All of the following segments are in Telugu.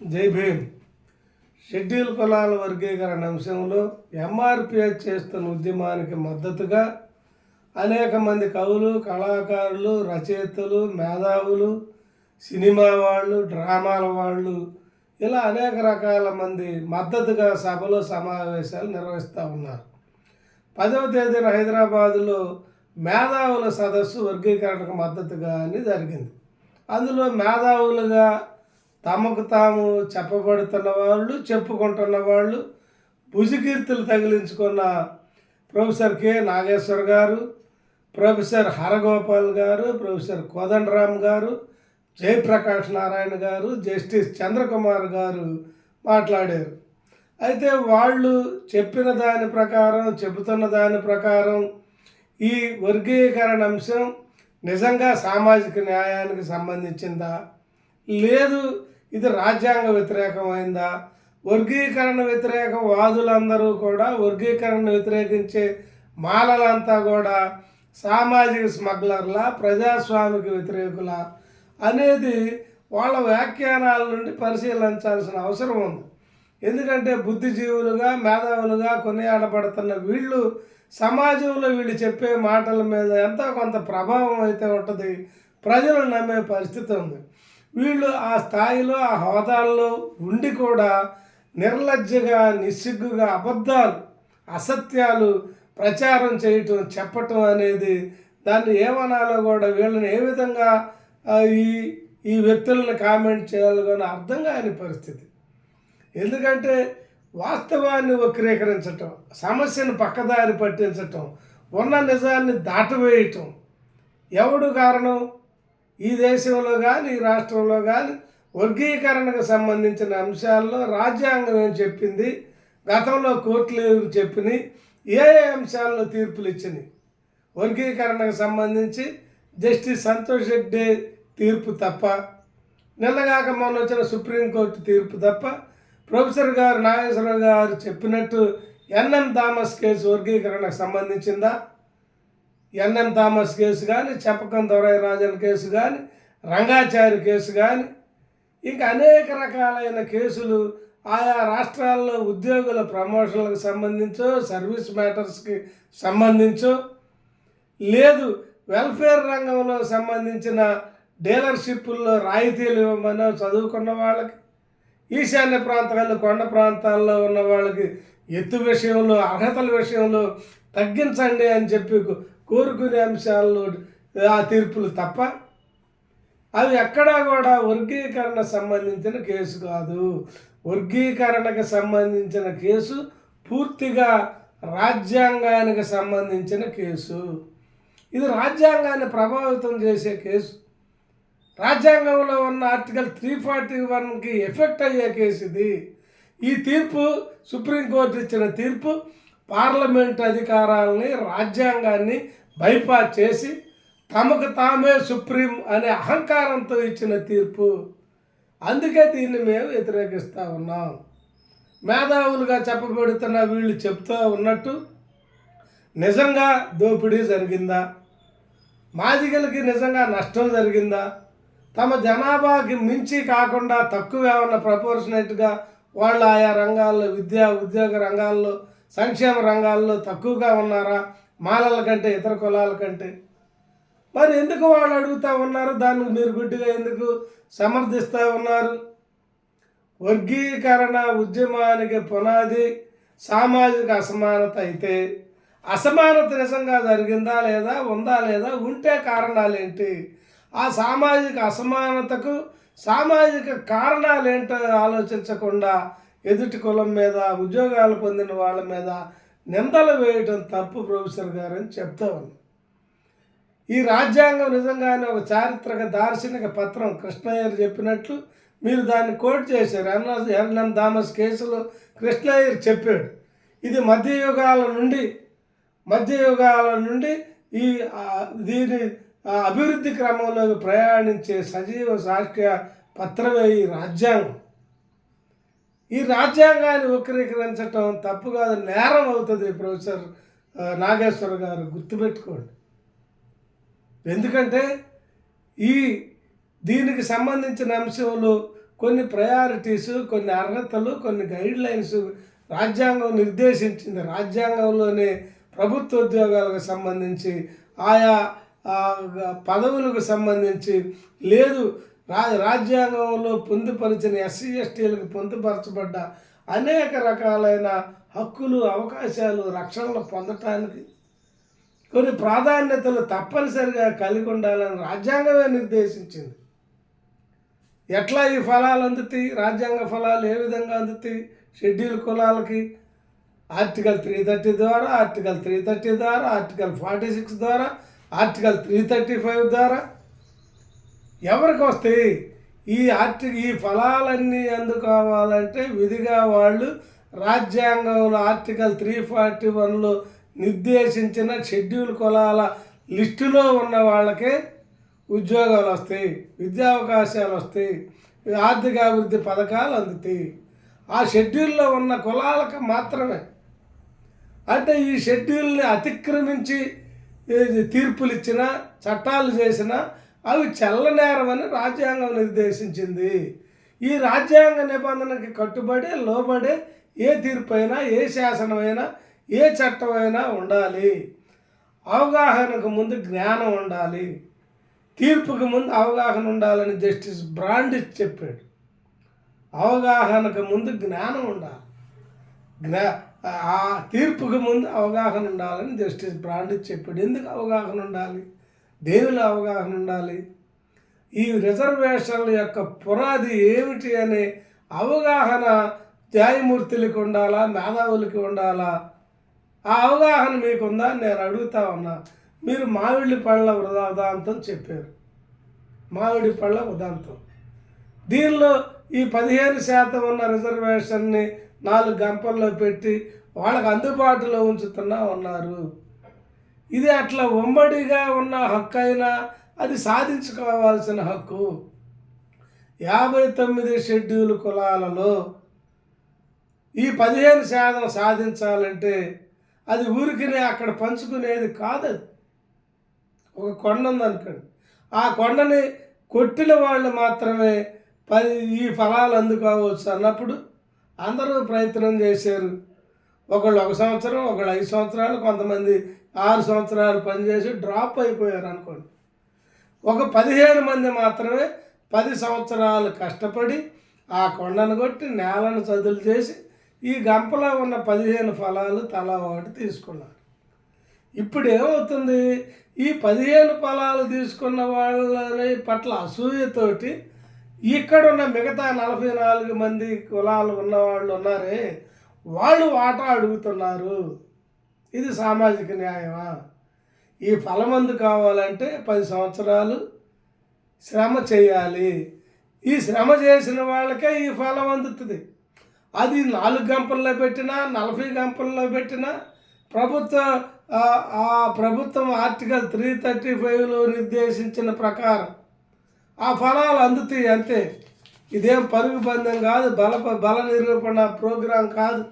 జై భీమ్. షెడ్యూల్ కులాల వర్గీకరణ అంశంలో ఎంఆర్పిఎస్ చేస్తున్న ఉద్యమానికి మద్దతుగా అనేక మంది కవులు కళాకారులు రచయితలు మేధావులు సినిమా వాళ్ళు డ్రామాల వాళ్ళు ఇలా అనేక రకాల మంది మద్దతుగా సభలు సమావేశాలు నిర్వహిస్తూ ఉన్నారు. పదవ తేదీన హైదరాబాదులో మేధావుల సదస్సు వర్గీకరణకు మద్దతుగా అని జరిగింది. అందులో మేధావులుగా తమకు తాము చెప్పబడుతున్న వాళ్ళు చెప్పుకుంటున్న వాళ్ళు భుజకీర్తులు తగిలించుకున్న ప్రొఫెసర్ కె నాగేశ్వర్ గారు ప్రొఫెసర్ హరగోపాల్ గారు ప్రొఫెసర్ కోదండరామ్ గారు జయప్రకాష్ నారాయణ గారు జస్టిస్ చంద్రకుమార్ గారు మాట్లాడారు. అయితే వాళ్ళు చెప్పిన దాని ప్రకారం చెబుతున్న దాని ప్రకారం ఈ వర్గీకరణ అంశం నిజంగా సామాజిక న్యాయానికి సంబంధించిందా? లేదు ఇది రాజ్యాంగ వ్యతిరేకమైందా? వర్గీకరణ వ్యతిరేక వాదులందరూ కూడా వర్గీకరణ వ్యతిరేకించే మాలలంతా కూడా సామాజిక స్మగ్లర్ల ప్రజాస్వామిక వ్యతిరేకుల అనేది వాళ్ళ వ్యాఖ్యానాల నుండి పరిశీలించాల్సిన అవసరం ఉంది. ఎందుకంటే బుద్ధిజీవులుగా మేధావులుగా కొనియాడబడుతున్న వీళ్ళు సమాజంలో వీళ్ళు చెప్పే మాటల మీద ఎంతో కొంత ప్రభావం అయితే ఉంటుంది. ప్రజలు నమ్మే పరిస్థితి ఉంది. వీళ్ళు ఆ స్థాయిలో ఆ హోదాల్లో ఉండి కూడా నిర్లజ్జగా నిస్సిగ్గుగా అబద్ధాలు అసత్యాలు ప్రచారం చేయటం చెప్పటం అనేది దాన్ని ఏమనాలో కూడా వీళ్ళని ఏ విధంగా ఈ ఈ వ్యక్తులను కామెంట్ చేయాలో కానీ అర్థం కాని పరిస్థితి. ఎందుకంటే వాస్తవాన్ని వక్రీకరించటం సమస్యను పక్కదారి పట్టించటం ఉన్న నిజాన్ని దాటవేయటం ఎవడు కారణం? ఈ దేశంలో కానీ ఈ రాష్ట్రంలో కానీ వర్గీకరణకు సంబంధించిన అంశాల్లో రాజ్యాంగం ఏం చెప్పింది గతంలో కోర్టులు ఏం చెప్పినాయి ఏ ఏ అంశాల్లో తీర్పులు ఇచ్చినాయి వర్గీకరణకు సంబంధించి జస్టిస్ సంతోష్ రెడ్డి తీర్పు తప్ప నిన్నగాక మొన్న వచ్చిన సుప్రీంకోర్టు తీర్పు తప్ప ప్రొఫెసర్ గారు నాగేశ్వరరావు గారు చెప్పినట్టు ఎన్ఎం థామస్ కేసు వర్గీకరణకు సంబంధించిందా? ఎన్ఎన్ థామస్ కేసు కానీ చెప్పకం దొరై రాజన్ కేసు కానీ రంగాచారి కేసు కానీ ఇంకా అనేక రకాలైన కేసులు ఆయా రాష్ట్రాల్లో ఉద్యోగుల ప్రమోషన్లకు సంబంధించో సర్వీస్ మ్యాటర్స్కి సంబంధించో లేదు వెల్ఫేర్ రంగంలో సంబంధించిన డీలర్షిప్పుల్లో రాయితీలు ఇవ్వమనో చదువుకున్న వాళ్ళకి ఈశాన్య ప్రాంతాలు కొండ ప్రాంతాల్లో ఉన్న వాళ్ళకి ఎత్తు విషయంలో అర్హతల విషయంలో తగ్గించండి అని చెప్పి కోరుకునే అంశాల్లో ఆ తీర్పులు తప్ప అవి ఎక్కడా కూడా వర్గీకరణ సంబంధించిన కేసు కాదు. వర్గీకరణకు సంబంధించిన కేసు పూర్తిగా రాజ్యాంగానికి సంబంధించిన కేసు. ఇది రాజ్యాంగాన్ని ప్రభావితం చేసే కేసు. రాజ్యాంగంలో ఉన్న ఆర్టికల్ త్రీ ఫార్టీ వన్కి ఎఫెక్ట్ అయ్యే కేసు ఇది. ఈ తీర్పు సుప్రీంకోర్టు ఇచ్చిన తీర్పు పార్లమెంట్ అధికారాలని రాజ్యాంగాన్ని బైపాస్ చేసి తమకు తామే సుప్రీం అనే అహంకారంతో ఇచ్చిన తీర్పు. అందుకే దీన్ని మేము వ్యతిరేకిస్తూ ఉన్నాం. మేధావులుగా చెప్పబడుతున్న వీళ్ళు చెప్తూ ఉన్నట్టు నిజంగా దోపిడీ జరిగిందా? మాదిగలకి నిజంగా నష్టం జరిగిందా? తమ జనాభాకి మించి కాకుండా తక్కువ ఏమన్నా ప్రపోర్షనేట్గా వాళ్ళు ఆయా రంగాల్లో విద్యా ఉద్యోగ రంగాల్లో సంక్షేమ రంగాల్లో తక్కువగా ఉన్నారా? మాలల కంటే ఇతర కులాల కంటే. మరి ఎందుకు వాళ్ళు అడుగుతూ ఉన్నారు? దాన్ని మీరు గుడ్డిగా ఎందుకు సమర్థిస్తూ ఉన్నారు? వర్గీకరణ ఉద్యమానికి పునాది సామాజిక అసమానత అయితే అసమానత నిజంగా జరిగిందా లేదా ఉందా లేదా ఉంటే కారణాలు ఏంటి ఆ సామాజిక అసమానతకు సామాజిక కారణాలు ఏంటో ఆలోచించకుండా ఎదుటి కులం మీద ఉద్యోగాలు పొందిన వాళ్ళ మీద నిందలు వేయటం తప్పు ప్రొఫెసర్ గారు అని చెప్తా ఉన్నాను ఈ రాజ్యాంగం నిజంగానే ఒక చారిత్రక దార్శనిక పత్రం కృష్ణయ్యర్ చెప్పినట్లు మీరు దాన్ని కోట్ చేశారు. ఎన్ఎస్ ఎన్ఎం థామస్ కేసులో కృష్ణయ్యర్ చెప్పాడు. ఇది మధ్యయుగాల నుండి మధ్యయుగాల నుండి ఈ దీని అభివృద్ధి క్రమంలోకి ప్రయాణించే సజీవ సాక్ష్య పత్రమే ఈ రాజ్యాంగం. ఈ రాజ్యాంగాన్ని వక్రీకరించటం తప్పు కాదు నేరం అవుతుంది ప్రొఫెసర్ నాగేశ్వర గారు. గుర్తుపెట్టుకోండి. ఎందుకంటే ఈ దీనికి సంబంధించిన అంశంలో కొన్ని ప్రయారిటీస్ కొన్ని అర్హతలు కొన్ని గైడ్ లైన్స్ రాజ్యాంగం నిర్దేశించింది. రాజ్యాంగంలోనే ప్రభుత్వ ఉద్యోగాలకు సంబంధించి ఆయా పదవులకు సంబంధించి లేదు రా రాజ్యాంగంలో పొందుపరిచిన ఎస్సీ ఎస్టీలకు పొందుపరచబడ్డ అనేక రకాలైన హక్కులు అవకాశాలు రక్షణలు పొందటానికి కొన్ని ప్రాధాన్యతలు తప్పనిసరిగా కలిగి ఉండాలని రాజ్యాంగమే నిర్దేశించింది. ఎట్లా ఈ ఫలాలు అందుతాయి? రాజ్యాంగ ఫలాలు ఏ విధంగా అందుతాయి? షెడ్యూల్ కులాలకి ఆర్టికల్ త్రీ థర్టీ ద్వారా ఆర్టికల్ త్రీ థర్టీ ద్వారా ఆర్టికల్ ఫార్టీ సిక్స్ ద్వారా ఆర్టికల్ త్రీ థర్టీ ఫైవ్ ద్వారా ఎవరికి వస్తాయి? ఈ ఆర్టి ఈ ఫలాలన్నీ అందుకోవాలంటే విధిగా వాళ్ళు రాజ్యాంగంలో ఆర్టికల్ త్రీ ఫార్టీ వన్లో నిర్దేశించిన షెడ్యూల్ కులాల లిస్టులో ఉన్న వాళ్ళకే ఉద్యోగాలు వస్తాయి విద్యా అవకాశాలు వస్తాయి ఆర్థిక అభివృద్ధి పథకాలు అందుతాయి. ఆ షెడ్యూల్లో ఉన్న కులాలకు మాత్రమే. అంటే ఈ షెడ్యూల్ని అతిక్రమించి తీర్పులు ఇచ్చిన చట్టాలు చేసిన అవి చల్లనేరమని రాజ్యాంగం నిర్దేశించింది. ఈ రాజ్యాంగ నిబంధనకి కట్టుబడి లోబడే ఏ తీర్పు అయినా ఏ శాసనమైనా ఏ చట్టమైనా ఉండాలి. అవగాహనకు ముందు జ్ఞానం ఉండాలి. తీర్పుకు ముందు అవగాహన ఉండాలని జస్టిస్ బ్రాండిస్ చెప్పాడు. అవగాహనకు ముందు జ్ఞానం ఉండాలి. జ్ఞా ఆ తీర్పుకు ముందు అవగాహన ఉండాలని జస్టిస్ బ్రాండిస్ చెప్పాడు. ఎందుకు అవగాహన ఉండాలి? దేనిలో అవగాహన ఉండాలి. ఈ రిజర్వేషన్ల యొక్క పునాది ఏమిటి అనే అవగాహన న్యాయమూర్తులకి ఉండాలా మేధావులకి ఉండాలా? ఆ అవగాహన మీకుందా? అని నేను అడుగుతా ఉన్నా. మీరు మామిడి పళ్ళ వృధా ఉదాంతం చెప్పారు. మామిడి పళ్ళ ఉదాంతం దీనిలో ఈ పదిహేను శాతం ఉన్న రిజర్వేషన్ని నాలుగు గంపల్లో పెట్టి వాళ్ళకి అందుబాటులో ఉంచుతున్నా ఉన్నారు. ఇది అట్లా ఉమ్మడిగా ఉన్న హక్కు అయినా అది సాధించుకోవాల్సిన హక్కు. యాభై తొమ్మిది షెడ్యూల్ కులాలలో ఈ పదిహేను శాతం సాధించాలంటే అది ఊరికినే అక్కడ పంచుకునేది కాదు. ఒక కొండ ఉందనుకోండి. ఆ కొండని కొట్టిన వాళ్ళు మాత్రమే పది ఈ ఫలాలు అందుకోవచ్చు అన్నప్పుడు అందరూ ప్రయత్నం చేశారు. ఒకళ్ళు ఒక సంవత్సరం ఒకళ్ళు ఐదు సంవత్సరాలు కొంతమంది ఆరు సంవత్సరాలు పనిచేసి డ్రాప్ అయిపోయారు అనుకోండి. ఒక పదిహేను మంది మాత్రమే పది సంవత్సరాలు కష్టపడి ఆ కొండను కొట్టి నేలను చదులు చేసి ఈ గంపలో ఉన్న పదిహేను ఫలాలు తలా ఒకటి తీసుకున్నారు. ఇప్పుడు ఏమవుతుంది? ఈ పదిహేను ఫలాలు తీసుకున్న వాళ్ళని పట్ల అసూయతోటి ఇక్కడున్న మిగతా నలభై నాలుగు మంది కులాలు ఉన్నవాళ్ళు ఉన్నారే వాళ్ళు వాటా అడుగుతున్నారు. ఇది సామాజిక న్యాయమా? ఈ ఫలమందు కావాలంటే పది సంవత్సరాలు శ్రమ చేయాలి. ఈ శ్రమ చేసిన వాళ్ళకే ఈ ఫలం అందుతుంది. అది నాలుగు గంపల్లో పెట్టినా నలభై గంపల్లో పెట్టినా ప్రభుత్వ ఆ ప్రభుత్వం ఆర్టికల్ త్రీ థర్టీ ఫైవ్లో నిర్దేశించిన ప్రకారం ఆ ఫలాలు అందుతాయి అంతే. ఇదేం పరుగు పందెం కాదు బల బల నిరూపణ ప్రోగ్రాం కాదు.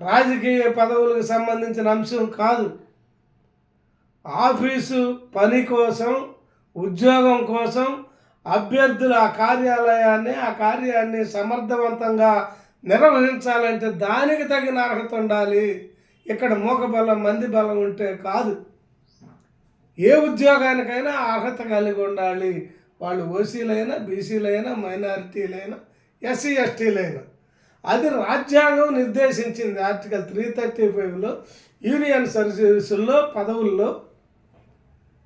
రాజకీయ పదవులకు సంబంధించిన అంశం కాదు. ఆఫీసు పని కోసం ఉద్యోగం కోసం అభ్యర్థుల ఆ కార్యాలయాన్ని ఆ కార్యాన్ని సమర్థవంతంగా నిర్వహించాలంటే దానికి తగిన అర్హత ఉండాలి. ఇక్కడ మూక బలం మంది బలం ఉంటే కాదు. ఏ ఉద్యోగానికైనా అర్హత కలిగి ఉండాలి. వాళ్ళు ఓసీలైనా బీసీలైనా మైనారిటీలైనా ఎస్సీ ఎస్టీలైనా. అది రాజ్యాంగం నిర్దేశించింది ఆర్టికల్ త్రీ థర్టీ ఫైవ్లో. యూనియన్ సర్వీసుల్లో పదవుల్లో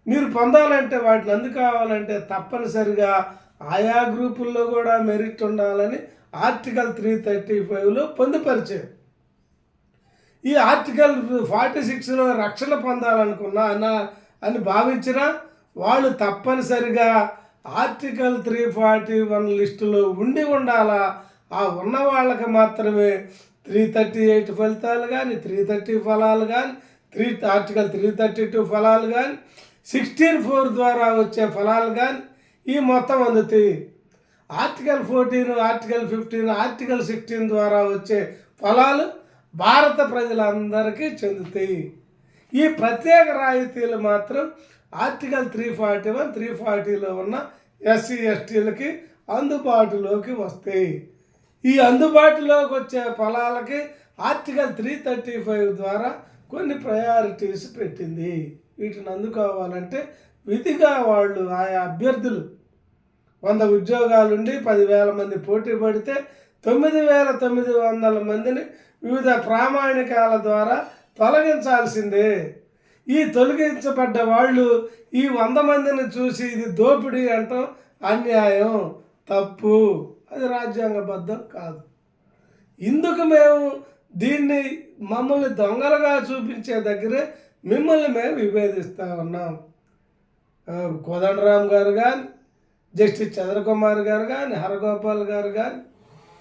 మీరు పొందాలంటే వాటిని అందుకోవాలంటే తప్పనిసరిగా ఆయా గ్రూపుల్లో కూడా మెరిట్ ఉండాలని ఆర్టికల్ త్రీ థర్టీ ఫైవ్లో పొందుపరిచారు. ఈ ఆర్టికల్ ఫార్టీ సిక్స్లో రక్షణ పొందాలనుకున్నా అన్న అని భావించినా వాళ్ళు తప్పనిసరిగా ఆర్టికల్ త్రీ ఫార్టీ వన్ లిస్టులో ఉండి ఉండాలా? ఆ ఉన్న వాళ్ళకి మాత్రమే త్రీ థర్టీ ఎయిట్ ఫలితాలు కానీ త్రీ థర్టీ ఫలాలు కానీ three article three thirty two ఫలాలు కానీ సిక్స్టీన్ ఫోర్ ద్వారా వచ్చే ఫలాలు కానీ ఈ మొత్తం అందుతాయి. Article fourteen article fifteen article sixteen ద్వారా వచ్చే ఫలాలు భారత ప్రజలందరికీ చెందుతాయి. ఈ ప్రత్యేక రాయితీలు మాత్రం article three forty one three ఫార్టీలో ఉన్న ఎస్సీ ఎస్టీలకి అందుబాటులోకి వస్తాయి. ఈ అందుబాటులోకి వచ్చే ఫలాలకి ఆర్టికల్ త్రీ థర్టీ ఫైవ్ ద్వారా కొన్ని ప్రయారిటీస్ పెట్టింది. వీటిని అందుకోవాలంటే విధిగా వాళ్ళు ఆయా అభ్యర్థులు వంద ఉద్యోగాలుండి పదివేల మంది పోటీ పడితే తొమ్మిది వేల తొమ్మిది వందల మందిని వివిధ ప్రామాణికాల ద్వారా తొలగించాల్సిందే. ఈ తొలగించబడ్డ వాళ్ళు ఈ వంద మందిని చూసి ఇది దోపిడీ అంటాం అన్యాయం తప్పు. అది రాజ్యాంగబద్ధం కాదు. ఇందుకు మేము దీన్ని మమ్మల్ని దొంగలుగా చూపించే దగ్గరే మిమ్మల్ని మేము విభేదిస్తూ ఉన్నాం. కోదండరామ్ గారు కానీ జస్టిస్ చంద్రకుమార్ గారు కానీ హరగోపాల్ గారు కానీ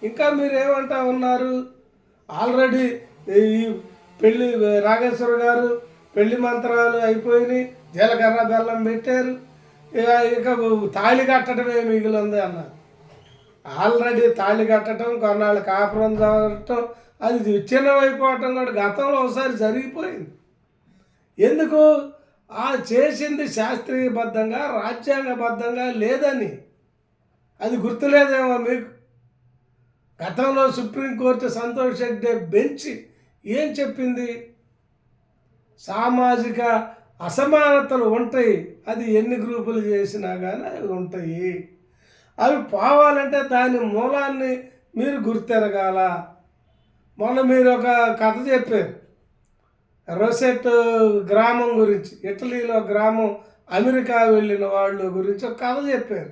ఇంకా మీరు ఏమంటా ఉన్నారు? ఆల్రెడీ ఈ పెళ్ళి నాగేశ్వర గారు పెళ్ళి మంత్రాలు అయిపోయినాయి జీలకర్ర బెల్లం పెట్టారు. ఇక ఇక తాళి కట్టడమే మిగిలింది అన్నారు ఆల్రెడీ తాళి కట్టడం కొన్నాళ్ళు కాపురం చదవటం అది విచ్ఛిన్నమైపోవటం కూడా గతంలో ఒకసారి జరిగిపోయింది. ఎందుకు? ఆ చేసింది శాస్త్రీయబద్ధంగా రాజ్యాంగబద్ధంగా లేదని. అది గుర్తులేదేమో మీకు? గతంలో సుప్రీంకోర్టు సంతోష్ హెగ్డే బెంచ్ ఏం చెప్పింది? సామాజిక అసమానతలు ఉంటాయి. అది ఎన్ని గ్రూపులు చేసినా కానీ అవి ఉంటాయి. అవి పోవాలంటే దాని మూలాన్ని మీరు గుర్తెరగాల. మొన్న మీరు ఒక కథ చెప్పారు. రోసెట్ గ్రామం గురించి ఇటలీలో గ్రామం అమెరికా వెళ్ళిన వాళ్ళు గురించి ఒక కథ చెప్పారు.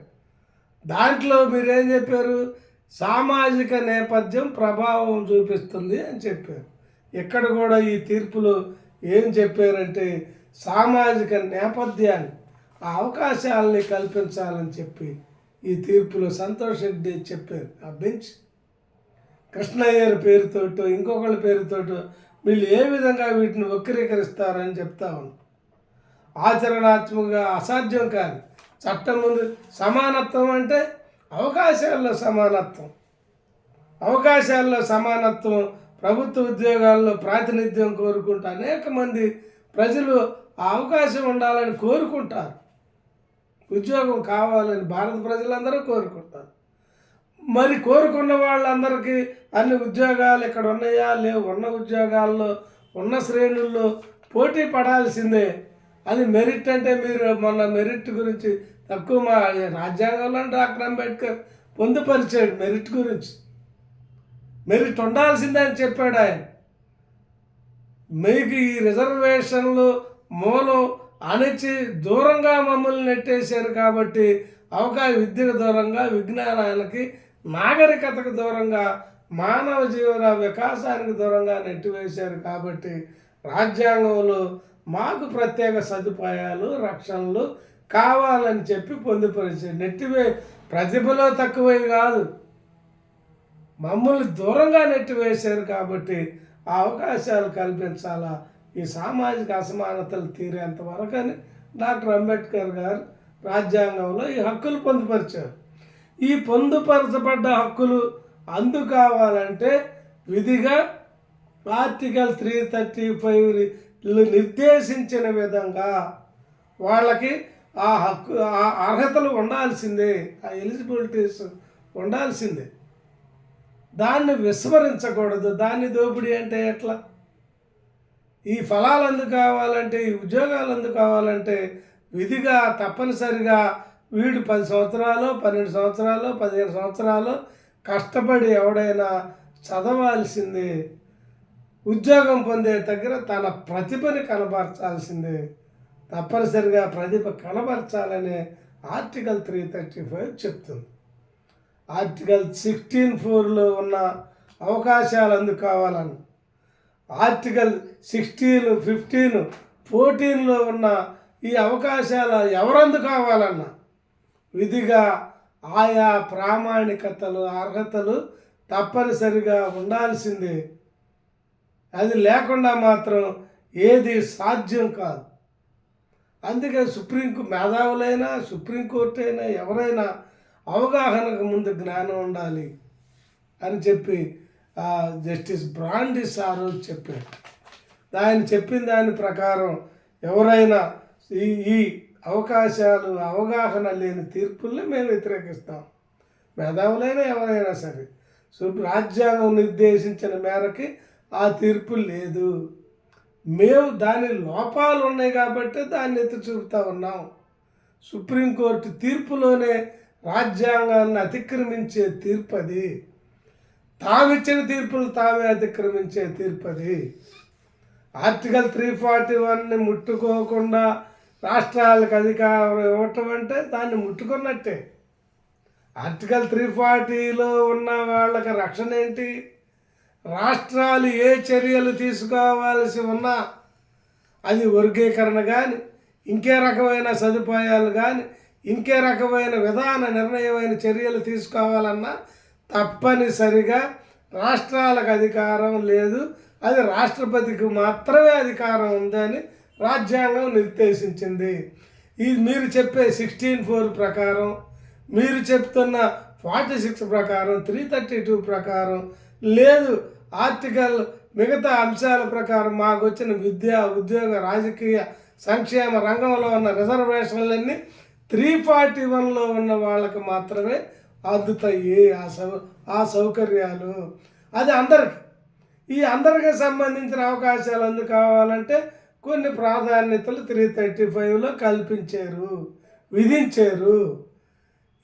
దాంట్లో మీరేం చెప్పారు? సామాజిక నేపథ్యం ప్రభావం చూపిస్తుంది అని చెప్పారు. ఇక్కడ కూడా ఈ తీర్పులో ఏం చెప్పారంటే సామాజిక నేపథ్యాన్ని ఆ అవకాశాలని కల్పించాలని చెప్పి ఈ తీర్పులో సంతోష్ రెడ్డి చెప్పారు. ఆ బెంచ్. కృష్ణయ్యర్ పేరుతోటో ఇంకొకళ్ళ పేరుతోటో వీళ్ళు ఏ విధంగా వీటిని వక్రీకరిస్తారని చెప్తా ఉన్నాం. ఆచరణాత్మకంగా అసాధ్యం కాదు. చట్టం ముందు సమానత్వం అంటే అవకాశాల్లో సమానత్వం. అవకాశాల్లో సమానత్వం ప్రభుత్వ ఉద్యోగాల్లో ప్రాతినిధ్యం కోరుకుంటూ అనేక మంది ప్రజలు ఆ అవకాశం ఉండాలని కోరుకుంటారు. ఉద్యోగం కావాలని భారత ప్రజలందరూ కోరుకుంటారు. మరి కోరుకున్న వాళ్ళందరికీ అన్ని ఉద్యోగాలు ఇక్కడ ఉన్నాయా? లేవు. ఉన్న ఉద్యోగాల్లో ఉన్న శ్రేణుల్లో పోటీ పడాల్సిందే. అది మెరిట్ అంటే మీరు మొన్న మెరిట్ గురించి తక్కువ మా రాజ్యాంగంలో డాక్టర్ అంబేద్కర్ పొందుపరిచాడు మెరిట్ గురించి. మెరిట్ ఉండాల్సిందే అని చెప్పాడు ఆయన. మీకు ఈ రిజర్వేషన్లు మూలం అణిచి దూరంగా మమ్మల్ని నెట్టేశారు కాబట్టి అవకాశ విద్యకు దూరంగా విజ్ఞానానికి నాగరికతకు దూరంగా మానవ జీవన వికాసానికి దూరంగా నెట్టివేశారు కాబట్టి రాజ్యాంగంలో మాకు ప్రత్యేక సదుపాయాలు రక్షణలు కావాలని చెప్పి పొందుపరిచారు. నెట్టివే ప్రతిభలో తక్కువే కాదు. మమ్మల్ని దూరంగా నెట్టివేశారు కాబట్టి ఆ అవకాశాలు కల్పించాలా? ఈ సామాజిక అసమానతలు తీరేంత వరకని అని డాక్టర్ అంబేద్కర్ గారు రాజ్యాంగంలో ఈ హక్కులు పొందుపరిచారు. ఈ పొందుపరచబడ్డ హక్కులు అందు కావాలంటే విధిగా ఆర్టికల్ త్రీ థర్టీ ఫైవ్ నిర్దేశించిన విధంగా వాళ్ళకి ఆ హక్కు ఆ అర్హతలు ఉండాల్సిందే ఆ ఎలిజిబిలిటీస్ ఉండాల్సిందే. దాన్ని విస్మరించకూడదు. దాన్ని దోపిడీ అంటే ఎట్లా? ఈ ఫలాలు ఎందుకు కావాలంటే ఈ ఉద్యోగాలు ఎందుకు కావాలంటే విధిగా తప్పనిసరిగా వీడు పది సంవత్సరాలు పన్నెండు సంవత్సరాలు పదిహేను సంవత్సరాలు కష్టపడి ఎవడైనా చదవాల్సిందే ఉద్యోగం పొందే దగ్గర తన ప్రతిభని కనబరచాల్సిందే తప్పనిసరిగా ప్రతిభ కనబరచాలనే ఆర్టికల్ త్రీ థర్టీ ఫైవ్ చెప్తుంది. ఆర్టికల్ సిక్స్టీన్ ఫోర్లో ఉన్న అవకాశాలు అందుకు కావాలని. ఆర్టికల్ సిక్స్టీన్ ఫిఫ్టీన్ ఫోర్టీన్లో ఉన్న ఈ అవకాశాలు ఎవరందు కావాలన్నా? విధిగా ఆయా ప్రామాణికతలు అర్హతలు తప్పనిసరిగా ఉండాల్సిందే. అది లేకుండా మాత్రం ఏది సాధ్యం కాదు. అందుకే సుప్రీం మేధావులైనా సుప్రీంకోర్టు అయినా ఎవరైనా అవగాహనకు ముందు జ్ఞానం ఉండాలి అని చెప్పి ఆ, జస్టిస్ బ్రాండిస్ సారు చెప్పారు. ఆయన చెప్పిన దాని ప్రకారం ఎవరైనా ఈ ఈ అవకాశాలు అవగాహన లేని తీర్పుల్ని మేము వ్యతిరేకిస్తాం. మేధావులైనా ఎవరైనా సరే. సో రాజ్యాంగం నిర్దేశించిన మేరకి ఆ తీర్పు లేదు. మేము దాని లోపాలు ఉన్నాయి కాబట్టి దాన్ని ఎత్తి చూపుతా ఉన్నాం. సుప్రీంకోర్టు తీర్పులోనే రాజ్యాంగాన్ని అతిక్రమించే తీర్పు అది తామిచ్చిన తీర్పులు తామే అతిక్రమించే తీర్పు అది ఆర్టికల్ త్రీ ఫార్టీ వన్ని ముట్టుకోకుండా రాష్ట్రాలకు అధికారం ఇవ్వటం అంటే దాన్ని ముట్టుకున్నట్టే. ఆర్టికల్ త్రీ ఫార్టీలో ఉన్న వాళ్ళకి రక్షణ ఏంటి? రాష్ట్రాలు ఏ చర్యలు తీసుకోవాల్సి ఉన్నా అది వర్గీకరణ కానీ ఇంకే రకమైన సదుపాయాలు కానీ ఇంకే రకమైన విధాన నిర్ణయమైన చర్యలు తీసుకోవాలన్నా తప్పనిసరిగా రాష్ట్రాలకు అధికారం లేదు. అది రాష్ట్రపతికి మాత్రమే అధికారం ఉందని రాజ్యాంగం నిర్దేశించింది. ఇది మీరు చెప్పే సిక్స్టీన్ ఫోర్ ప్రకారం మీరు చెప్తున్న ఫార్టీ సిక్స్ ప్రకారం త్రీ థర్టీ టూ ప్రకారం లేదు ఆర్టికల్ మిగతా అంశాల ప్రకారం మాకు వచ్చిన విద్య ఉద్యోగ రాజకీయ సంక్షేమ రంగంలో ఉన్న రిజర్వేషన్లన్నీ త్రీ ఫార్టీ వన్లో ఉన్న వాళ్ళకి మాత్రమే అందుతాయి ఆ సౌ ఆ సౌకర్యాలు. అది అందరికి. ఈ అందరికి సంబంధించిన అవకాశాలు అందు కావాలంటే కొన్ని ప్రాధాన్యతలు త్రీ థర్టీ ఫైవ్లో కల్పించారు విధించారు.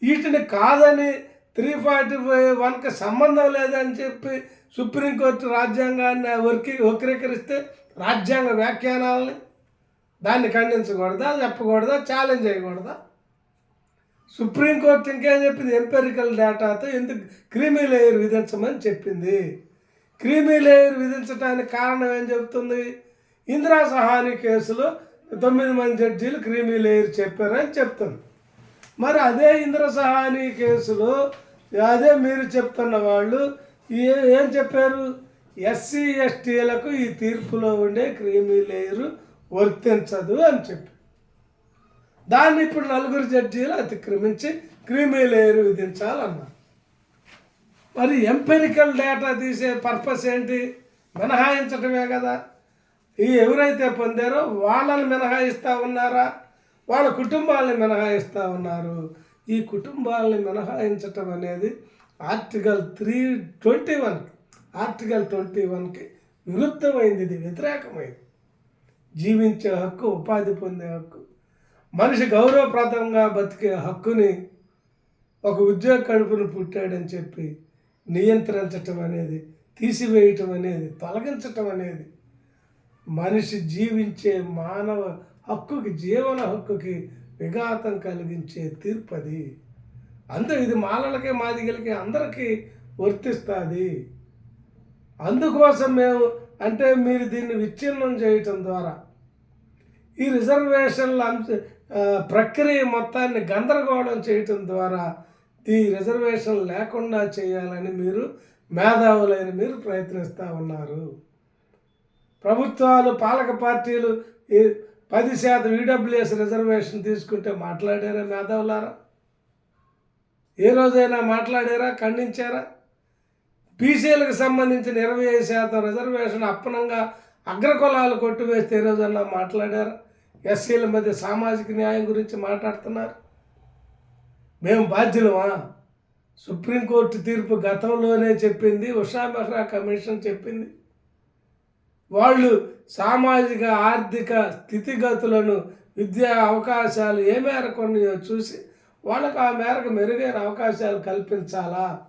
వీటిని కాదని త్రీ ఫార్టీ ఫైవ్ వన్కి సంబంధం లేదని చెప్పి సుప్రీంకోర్టు రాజ్యాంగాన్ని వరికి వక్రీకరిస్తే రాజ్యాంగ వ్యాఖ్యానాలని దాన్ని ఖండించకూడదా చెప్పకూడదా ఛాలెంజ్ చేయకూడదా? సుప్రీంకోర్టు ఇంకేం చెప్పింది? ఎంపెరికల్ డేటాతో ఎందుకు క్రీమీ లేయర్ విధించమని చెప్పింది. క్రీమీ లేయర్ విధించడానికి కారణం ఏం చెప్తుంది ఇందిరా సహాని కేసులో తొమ్మిది మంది జడ్జీలు క్రీమీ లేయర్ చెప్పారని చెప్తుంది. మరి అదే ఇంద్ర సహాని కేసులో అదే మీరు చెప్తున్న వాళ్ళు ఏ- ఏం చెప్పారు? ఎస్సీ ఎస్టీలకు ఈ తీర్పులో ఉండే క్రీమీ లేయరు వర్తించదు అని చెప్పారు. దాన్ని ఇప్పుడు నలుగురు జడ్జీలు అతిక్రమించి క్రీమీ లేయర్ విధించాలన్నారు. మరి ఎంపెరికల్ డేటా తీసే పర్పస్ ఏంటి? మినహాయించటమే కదా. ఈ ఎవరైతే పొందారో వాళ్ళని మినహాయిస్తూ ఉన్నారా? వాళ్ళ కుటుంబాలని మినహాయిస్తూ ఉన్నారు. ఈ కుటుంబాలని మినహాయించటం అనేది article three twenty one article twenty వన్కి విరుద్ధమైంది ఇది వ్యతిరేకమైంది. జీవించే హక్కు ఉపాధి పొందే హక్కు. మనిషి గౌరవప్రదంగా బతికే హక్కుని ఒక ఉద్యోగ కడుపును పుట్టాడని చెప్పి నియంత్రించటం అనేది తీసివేయటం అనేది తొలగించటం అనేది మనిషి జీవించే మానవ హక్కుకి జీవన హక్కుకి విఘాతం కలిగించే తీర్పు అది. అందరూ ఇది మాలలకి మాదిగలకి అందరికీ వర్తిస్తుంది. అందుకోసం మేము అంటే మీరు దీన్ని విచ్ఛిన్నం చేయటం ద్వారా ఈ రిజర్వేషన్ల అంశ ప్రక్రియ మొత్తాన్ని గందరగోళం చేయటం ద్వారా ఈ రిజర్వేషన్ లేకుండా చేయాలని మీరు మేధావులైన మీరు ప్రయత్నిస్తూ ఉన్నారు. ప్రభుత్వాలు పాలక పార్టీలు ఈ పది శాతం ఈడబ్ల్యూఎస్ రిజర్వేషన్ తీసుకుంటే మాట్లాడారా మేధావులారా? ఏ రోజైనా మాట్లాడారా? ఖండించారా? బీసీలకు సంబంధించిన ఇరవై ఐదు శాతం రిజర్వేషన్ అప్పనంగా అగ్రకులాలు కొట్టివేస్తే ఏ రోజన్నా మాట్లాడారా? ఎస్సీల మధ్య సామాజిక న్యాయం గురించి మాట్లాడుతున్నారు. మేము బాధ్యులమా? సుప్రీంకోర్టు తీర్పు గతంలోనే చెప్పింది ఉషా మెహ్రా కమిషన్ చెప్పింది. వాళ్ళు సామాజిక ఆర్థిక స్థితిగతులను విద్యా అవకాశాలు ఏ మేరకు ఉన్నాయో చూసి వాళ్ళకు ఆ మేరకు మెరుగైన అవకాశాలు కల్పించాలా?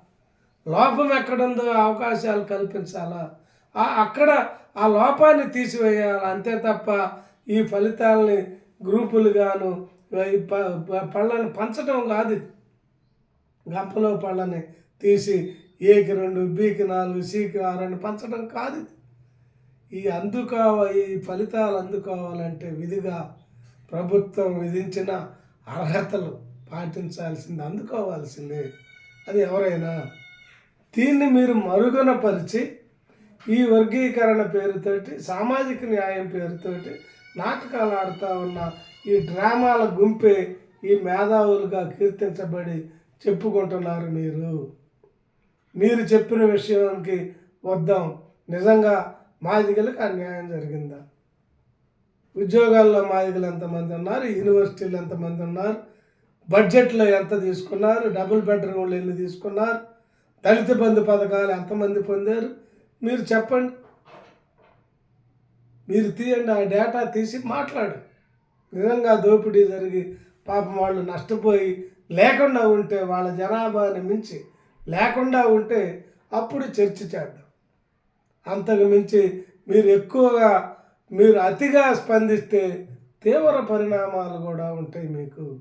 లోపం ఎక్కడుందో అవకాశాలు కల్పించాలా? అక్కడ ఆ లోపాన్ని తీసివేయాలి? అంతే తప్ప ఈ ఫలితాలని గ్రూపులుగాను ఈ ప- పళ్ళని పంచడం కాదు. గంపలో పళ్ళని తీసి ఏకి రెండు బీకి నాలుగు సికి ఆరు అని పంచడం కాదు. ఈ అందుకోవ ఈ ఫలితాలు అందుకోవాలంటే విధిగా ప్రభుత్వం విధించిన అర్హతలు పాటించాల్సింది అందుకోవాల్సిందే. అది ఎవరైనా దీన్ని మీరు మరుగున పరిచి ఈ వర్గీకరణ పేరుతోటి సామాజిక న్యాయం పేరుతోటి నాటకాలు ఆడుతూ ఉన్న ఈ డ్రామాల గుంపే ఈ మేధావులుగా కీర్తించబడి చెప్పుకుంటున్నారు మీరు. మీరు చెప్పిన విషయానికి వద్దాం. నిజంగా మాదిగలకు అన్యాయం జరిగిందా? ఉద్యోగాల్లో మాదిగలు ఎంతమంది ఉన్నారు? యూనివర్సిటీలు ఎంతమంది ఉన్నారు? బడ్జెట్లో ఎంత తీసుకున్నారు? డబుల్ బెడ్రూమ్లు ఎన్ని తీసుకున్నారు? దళిత బంధు పథకాలు ఎంతమంది పొందారు? మీరు చెప్పండి. మీరు తీయండి ఆ డేటా తీసి మాట్లాడు. నిజంగా దోపిడీ జరిగి పాపం వాళ్ళు నష్టపోయి లేకుండా ఉంటే వాళ్ళ జనాభాని మించి లేకుండా ఉంటే అప్పుడు చర్చ చేద్దాం. అంతకు మించి మీరు ఎక్కువగా మీరు అతిగా స్పందిస్తే తీవ్ర పరిణామాలు కూడా ఉంటాయి మీకు.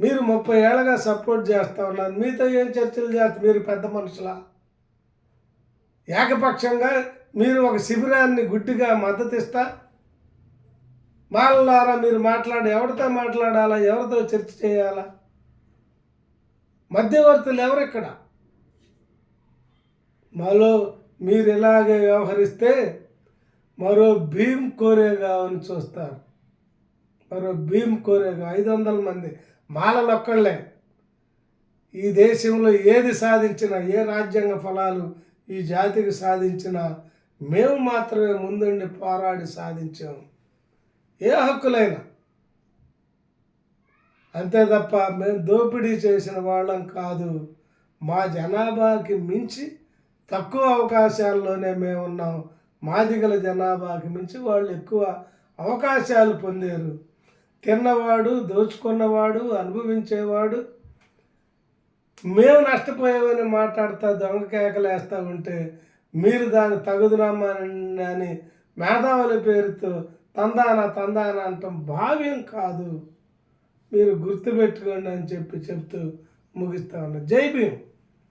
మీరు ముప్పై ఏళ్ళగా సపోర్ట్ చేస్తూ ఉన్నారు. మీతో ఏం చర్చలు చేస్తారు మీరు పెద్ద మనుషులా? ఏకపక్షంగా మీరు ఒక శిబిరాన్ని గుడ్డిగా మద్దతు ఇస్తా. మాలలారా మీరు మాట్లాడి ఎవరితో మాట్లాడాలా ఎవరితో చర్చ చేయాలా? మధ్యవర్తులు ఎవరెక్కడ? మాలో మీరు ఇలాగే వ్యవహరిస్తే మరో భీమ్ కోరేగా అని చూస్తారు. మరో భీమ్ కోరేగా ఐదు వందల మంది మాలలు ఒక్కళ్ళే ఈ దేశంలో ఏది సాధించినా ఏ రాజ్యాంగ ఫలాలు ఈ జాతికి సాధించినా మేము మాత్రమే ముందుండి పోరాడి సాధించాము. ఏ హక్కులైనా. అంతే తప్ప మేము దోపిడీ చేసిన వాళ్ళం కాదు. మా జనాభాకి మించి తక్కువ అవకాశాల్లోనే మేము ఉన్నాం. మాదిగల జనాభాకి మించి వాళ్ళు ఎక్కువ అవకాశాలు పొందారు. తిన్నవాడు దోచుకున్నవాడు అనుభవించేవాడు. మేము నష్టపోయామని మాట్లాడుతూ దొంగ కేకలేస్తూ ఉంటే మీరు దాన్ని తగుదురమ్మని అని మేధావుల పేరుతో తందాన తందాన అంటాం. భావ్యం కాదు. మీరు గుర్తుపెట్టుకోండి అని చెప్పి చెప్తూ ముగిస్తా ఉన్నా. జై భీమ్.